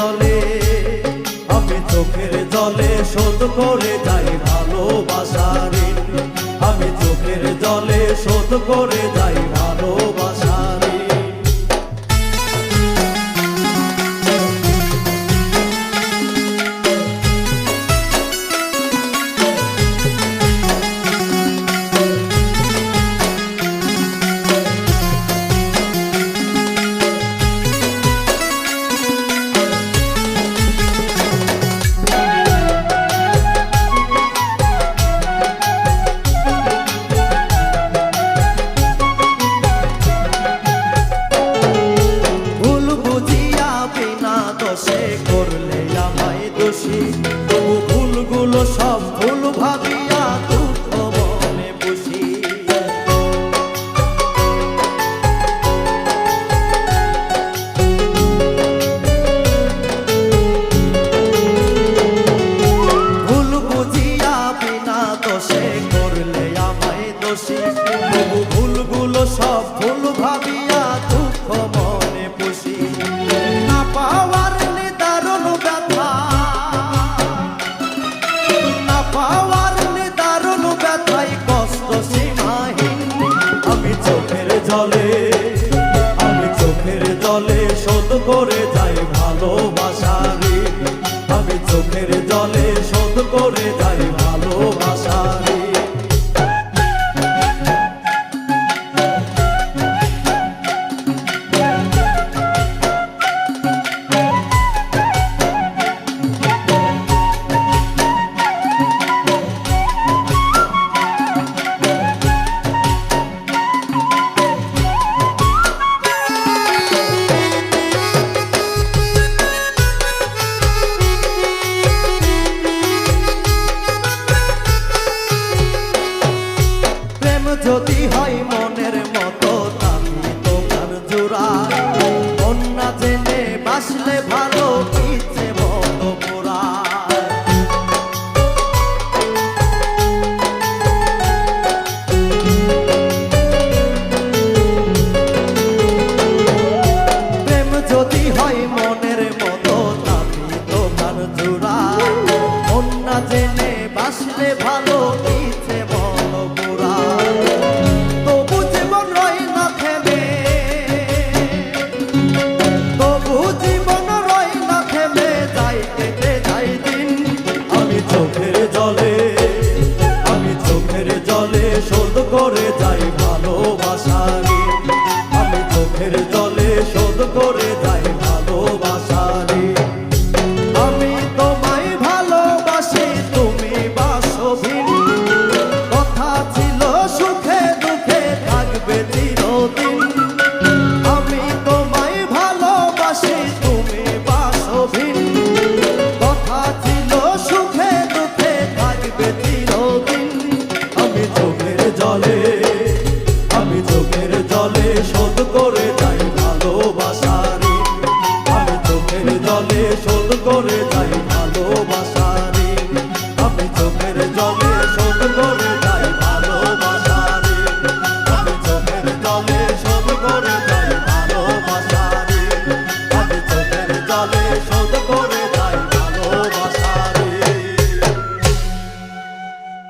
জলে, আমি চোখের জলে শোধ করে যাই ভালোবাসার আমি চোখের জলে শোধ করে যাই ভালো se corre চলে হয় মনের মতো তামি তোমার জোড়া কন্যা জেনে বাসলে ভালো ইচ্ছে মতো পোড়া প্রেম যদি হয় মনের মতো তামি তোমার জোড়া কন্যা জেনে বাসলে ভালো ইচ্ছে শোধ করে যা। শোধ করে